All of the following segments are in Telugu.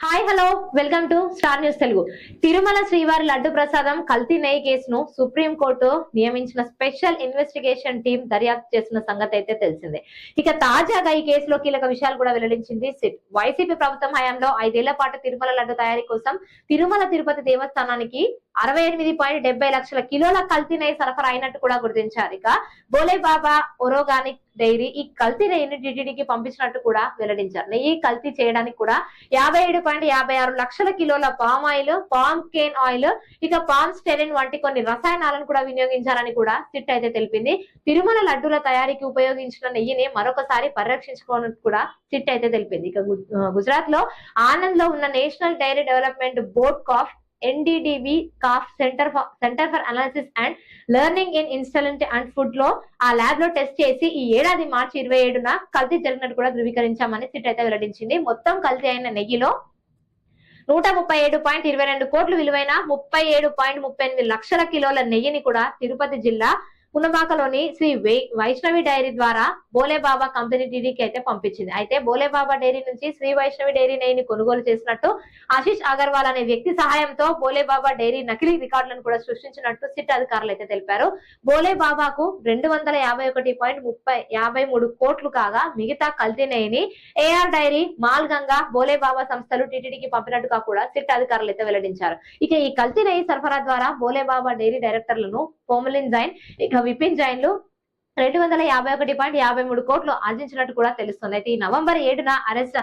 Hi hello welcome to star news Telugu Tirumala శ్రీవారి లడ్డు ప్రసాదం కల్తీ నెయ్యి కేసును సుప్రీం కోర్టు నియమించిన స్పెషల్ ఇన్వెస్టిగేషన్ టీం దర్యాప్తు చేసిన సంగతి అయితే తెలిసిందే. ఇక తాజాగా ఈ కేసులో కీలక విషయాలు కూడా వెల్లడించింది సిట్. వైసీపీ ప్రభుత్వం హయాంలో ఐదేళ్ళ పాటు తిరుమల లడ్డు తయారీ కోసం తిరుమల తిరుపతి దేవస్థానానికి అరవై ఎనిమిది పాయింట్ డెబ్బై లక్షల కిలోల కల్తీ నెయ్యి సరఫరా అయినట్టు కూడా గుర్తించారు. ఇక బోలే బాబా ఒరోగానిక్ డైరీ ఈ కల్తీ నెయ్యిని టీటీడీకి పంపించినట్టు కూడా వెల్లడించారు. నెయ్యి కల్తీ చేయడానికి కూడా యాభై ఏడు పాయింట్ యాభై ఆరు లక్షల కిలోల palm oil palm kernel oil ఇక పామ్ స్టెరిన్ వంటి కొన్ని రసాయనాలను కూడా వినియోగించారని కూడా సిట్ అయితే తెలిపింది. తిరుమల లడ్డూల తయారీకి ఉపయోగించిన నెయ్యిని మరొకసారి పరిరక్షించుకోనట్టు కూడా సిట్ అయితే తెలిపింది. ఇక గుజరాత్లో ఆనంద్లో ఉన్న national dairy development board of NDDB of centre for centre for analysis and learning in ఇన్స్టలెంట్ అండ్ ఫుడ్లో ఆ ల్యాబ్లో టెస్ట్ చేసి ఈ ఏడాది మార్చి ఇరవై ఏడున కల్తీ జరిగినట్టు కూడా ధృవీకరించామని సిట్ అయితే వెల్లడించింది. మొత్తం కల్తీ అయిన నెయ్యిలో నూట ముప్పై ఏడు పాయింట్ ఇరవై రెండు కోట్లు విలువైన ముప్పై ఏడు పాయింట్ ముప్పై ఎనిమిది లక్షల కిలోల నెయ్యిని కూడా తిరుపతి జిల్లా పునమాకలోని శ్రీ వై- వైష్ణవి డైరీ ద్వారా బోలేబాబా కంపెనీ డీడీకి అయితే పంపించింది. అయితే బోలేబాబా డైరీ నుంచి శ్రీ వైష్ణవి డైరీ నెయ్యిని కొనుగోలు చేసినట్టు ఆశీష్ అగర్వాల్ అనే వ్యక్తి సహాయంతో బోలేబాబా డైరీ నకిలీ రికార్డులను కూడా సృష్టించినట్టు సిట్ అధికారులు అయితే తెలిపారు. బోలేబాబాకు రెండు వందల యాభై ఒకటి పాయింట్ ముప్పై యాభై మూడు కోట్లు కాగా మిగతా కల్తీ నెయ్యిని ఏఆర్ డైరీ మాల్ గంగా బోలేబాబా సంస్థలు టీటీడీకి పంపినట్టుగా కూడా సిట్ అధికారులు అయితే వెల్లడించారు. ఇక ఈ కల్తీ నెయ్యి సరఫరా ద్వారా బోలేబాబా డైరీ డైరెక్టర్లను పోమలిన్ జైన్ ఇక విపిన్ జైన్లు రెండు వందల యాభై ఒకటి పాయింట్ యాభై మూడు కోట్లు ఆర్జించినట్టు కూడా తెలుస్తుంది అయితే ఈ నవంబర్ ఏడున అరెస్ట్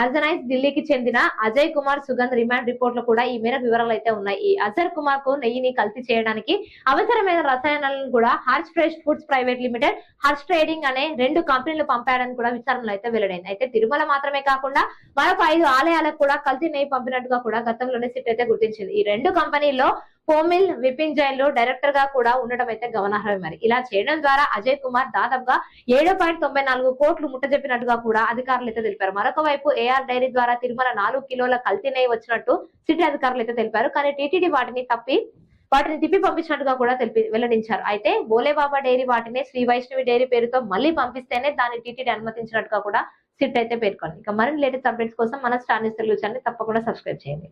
అర్జనైజ్ ఢిల్లీకి చెందిన అజయ్ కుమార్ సుగంధ్ రిమాండ్ రిపోర్ట్లో కూడా ఈ మేర వివరాలు అయితే ఉన్నాయి. ఈ అజర్ కుమార్కు నెయ్యిని కల్తీ చేయడానికి అవసరమైన రసాయనాలను కూడా Harsh fresh foods private limited Harsh trading అనే రెండు కంపెనీలు పంపాడని కూడా విచారణలు అయితే వెల్లడైంది. అయితే తిరుమల మాత్రమే కాకుండా మరొక ఐదు ఆలయాలకు కూడా కల్తీ నెయ్యి పంపినట్టుగా కూడా గతంలోనే సిట్ అయితే గుర్తించింది. ఈ రెండు కంపెనీల్లో హోమిల్ విపిన్ జైన్లో డైరెక్టర్గా కూడా ఉండటం అయితే గమనార్హమే మరి. ఇలా చేయడం ద్వారా అజయ్ కుమార్ దాదాపుగా ఏడు పాయింట్ తొంభై నాలుగు కోట్లు ముట్టజెప్పినట్టుగా కూడా అధికారులు అయితే తెలిపారు. మరొక వైపు ఏఆర్ డైరీ ద్వారా తిరుమల నాలుగు కిలోల కల్తీనై వచ్చినట్టు సిటీ అధికారులు అయితే తెలిపారు. కానీ టీటీడీ వాటిని తప్పి వాటిని తిప్పి పంపించినట్టుగా కూడా తెలిపి వెల్లడించారు. అయితే బోలేబాబా డైరీ వాటిని శ్రీ వైష్ణవి డైరీ పేరుతో మళ్ళీ పంపిస్తేనే దాన్ని టీటీడీ అనుమతించినట్టుగా కూడా సిట్ అయితే పేర్కొంది. ఇక మరిన్ని లేటెస్ట్ అప్డేట్స్ కోసం మన స్టార్ న్యూస్ తెలుగు ఛానల్ తప్పకుండా సబ్స్క్రైబ్ చేయండి.